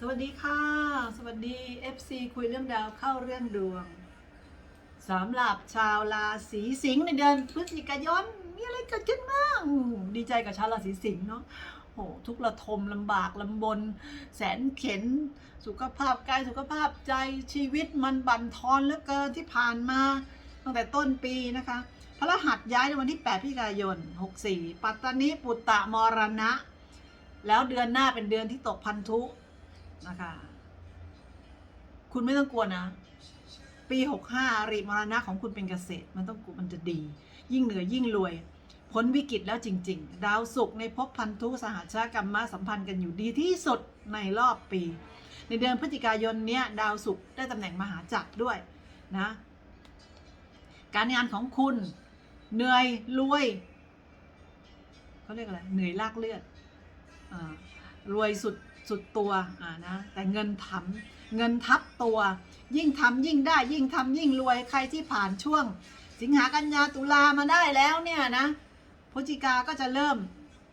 สวัสดีค่ะ สวัสดี FC คุยเรื่องดาวเข้าเรื่องดวงสำหรับชาวราศีสิงห์ในเดือนพฤศจิกายนมีอะไรเกิดขึ้นบ้างดีใจกับชาวราศีสิงห์เนาะโหทุกระทมลำบากลำบน แสนเข็น สุขภาพกายสุขภาพใจชีวิตมันบั่นทอนเหลือเกินที่ผ่านมา ตั้งแต่ต้นปีนะคะพระรหัสย้ายในวันที่ 8พฤศจิกายน 64 ปัตตานีปุตตะมรณะ แล้วเดือนหน้าเป็นเดือนที่ตกพันธุ นะคะ คุณไม่ต้องกลัวนะ ปี65ริมรณะของคุณเป็นเกษตร มันต้องมันจะดี ยิ่งเหนือยิ่งรวย พ้นวิกฤตแล้วจริง ๆ ดาวศุกร์ในภพพันธุสหัชกรรมะสัมพันธ์กันอยู่ดีที่สุดในรอบปี ในเดือนพฤศจิกายนเนี้ยดาวศุกร์ได้ตำแหน่งมหาจักรด้วยนะ การงานของคุณเหนื่อยรวยเขาเรียกอะไรเหนื่อยลากเลือดอ่า รวยสุดสุดตัวอ่านะแต่เงินทำเงินทับตัว ยิ่งทำยิ่งได้ยิ่งทำยิ่งรวยใครที่ผ่านช่วง สิงหากันยาตุลามาได้แล้วเนี่ยนะพฤศจิกาก็จะเริ่ม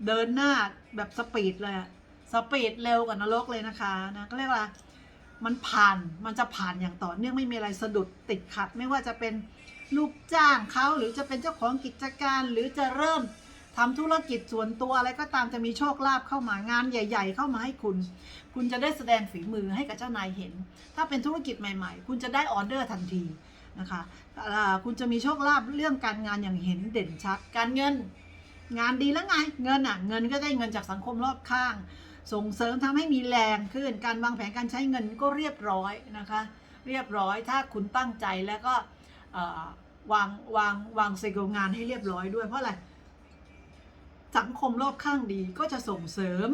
เดินหน้าแบบสปีดเลยสปีดเร็วกว่านรกเลยนะคะนะก็เรียกว่ามันผ่านมันจะผ่านอย่างต่อเนื่องไม่มีอะไรสะดุดติดขัด ไม่ว่าจะเป็นลูกจ้างเขาหรือจะเป็นเจ้าของกิจการหรือจะเริ่ม ทำธุรกิจส่วนตัวอะไรก็ตามจะมีโชคลาภเข้ามางานใหญ่ ๆ เข้ามาให้คุณ คุณจะได้แสดงฝีมือให้กับเจ้านายเห็น ถ้าเป็นธุรกิจใหม่ ๆ คุณจะได้ออเดอร์ทันทีนะคะคุณจะมีโชคลาภเรื่องการงานอย่างเห็นเด่นชัด การเงิน งานดีแล้วไง เงินอะ เงินก็ได้เงินจากสังคมรอบข้าง ส่งเสริมทำให้มีแรงขึ้น การวางแผนการใช้เงินก็เรียบร้อยนะคะ เรียบร้อย ถ้าคุณตั้งใจแล้วก็วางวางวางเซกงานให้เรียบร้อยด้วย เพราะอะไร สังคมรอบข้างดีก็จะส่งเสริม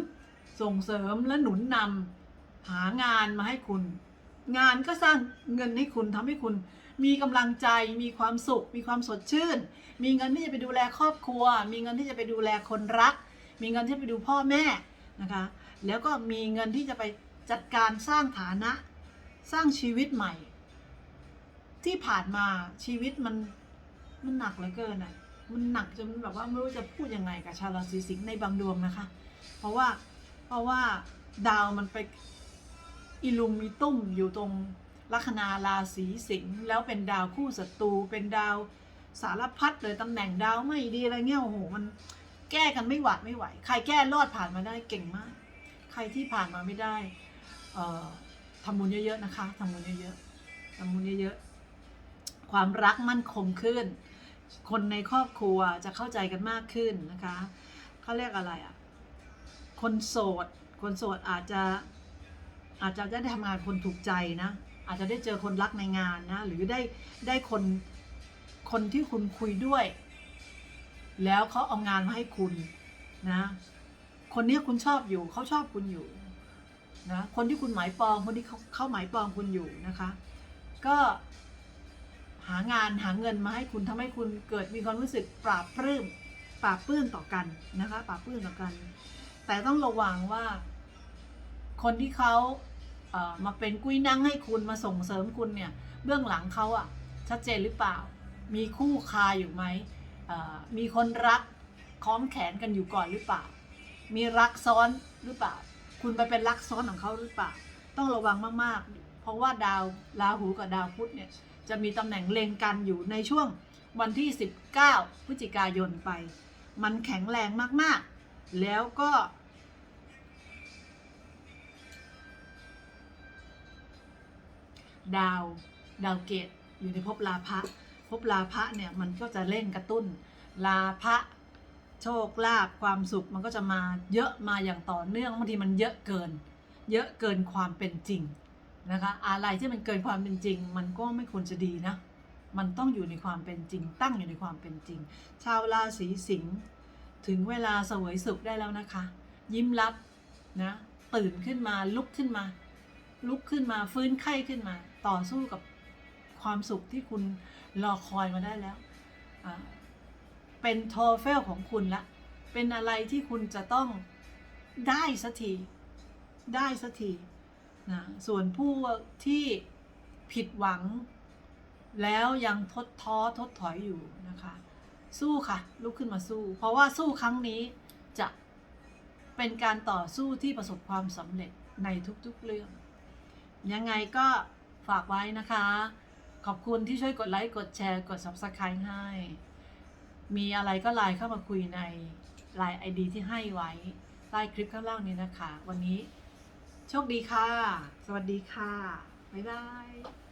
ส่งเสริมและหนุนนำหางานมาให้คุณ งานก็สร้างเงินให้คุณทำให้คุณ มีกำลังใจ มีความสุข มีความสดชื่น มีเงินที่จะไปดูแลครอบครัว มีเงินที่จะไปดูแลคนรัก มีเงินที่จะไปดูพ่อแม่นะคะ แล้วก็มีเงินที่จะไปจัดการสร้างฐานะ สร้างชีวิตใหม่ ที่ผ่านมาชีวิตมันมันหนักเหลือเกินอะ มันหนักจนแบบว่าไม่รู้จะพูดยังไงกับชาวราศีสิงห์ในบางดวงนะคะ เพราะว่าเพราะว่าดาวมันไปอิลุมมีตุ้มอยู่ตรงลัคนาราศีสิงห์แล้วเป็นดาวคู่ศัตรูเป็นดาวสารพัดเลยตำแหน่งดาวไม่ดีอะไรเงี้ยโอ้โหมันแก้กันไม่หวาดไม่ไหว ใครแก้รอดผ่านมาได้เก่งมาก ใครที่ผ่านมาไม่ได้เออทำบุญเยอะๆนะคะทำบุญเยอะๆทำบุญเยอะๆความรักมั่นคงขึ้น คนในครอบครัวจะเข้าใจกันมากขึ้นนะคะเขาเรียกอะไรอะ่ะ คนโสด คนโสดอาจจะอาจจะได้ทำงานคนถูกใจนะ อาจจะได้เจอคนรักในงานนะ หรือได้ได้คนคนที่คุณคุยด้วย แล้วเขาเอางานมาให้คุณนะ คนนี้คุณชอบอยู่เขาชอบคุณอยู่นะ คนที่คุณหมายปองคนที่เขาเขาหมายปองคุณอยู่นะคะ ก็ หางานหาเงินมาให้คุณทำให้คุณเกิดมีความรู้สึกปราบปลื้มปราบปลื้มต่อกันนะคะปราบปลื้มต่อกัน แต่ต้องระวังว่า คนที่เขาเอ่อมาเป็นกุ้ยนั่งให้คุณมาส่งเสริมคุณเนี่ยเบื้องหลังเขาอะชัดเจนหรือเปล่า มีคู่คาอยู่ไหมมีคนรักคล้องแขนกันอยู่ก่อนหรือเปล่า มีรักซ้อนหรือเปล่า คุณไปเป็นรักซ้อนของเขาหรือเปล่า ต้องระวังมากๆ เพราะว่าดาวราหูกับดาวพุธเนี่ย จะมีตำแหน่งเล็งกันอยู่ในช่วงวันที่ 19 พฤศจิกายนไป มันแข็งแรงมากๆ แล้วก็ ดาว ดาวเกตอยู่ในภพลาภะภพลาภะเนี่ย มันก็จะเร่งกระตุ้น ลาภะโชคลาภความสุขมันก็จะมาเยอะมาอย่างต่อเนื่องบางทีมันเยอะเกิน เยอะเกินความเป็นจริง นะคะอะไรที่มันเกินความเป็นจริง มันก็ไม่ควรจะดีนะ มันต้องอยู่ในความเป็นจริง ตั้งอยู่ในความเป็นจริง ชาวราศีสิงห์ถึงเวลาสวยสุขได้แล้วนะคะ ยิ้มรับนะตื่นขึ้นมาลุกขึ้นมา ลุกขึ้นมาฟื้นไข้ขึ้นมา ต่อสู้กับความสุขที่คุณรอคอยมาได้แล้ว เป็นโทเฟลของคุณละ เป็นอะไรที่คุณจะต้องได้สักที ได้สักที นะส่วนผู้ที่ผิดหวัง แล้วยังทดท้อทดถอยอยู่นะคะ สู้ค่ะลุกขึ้นมาสู้ เพราะว่าสู้ครั้งนี้จะเป็นการต่อสู้ที่ประสบความสำเร็จในทุกๆเรื่อง ยังไงก็ฝากไว้นะคะ ขอบคุณที่ช่วยกดไลค์กดแชร์กด Subscribe ให้ มีอะไรก็ไลน์เข้ามาคุยในไลน์ไอดีที่ให้ไว้ใต้คลิปข้างล่างนี้นะคะ วันนี้ โชคดีค่ะ สวัสดีค่ะ บ๊ายบาย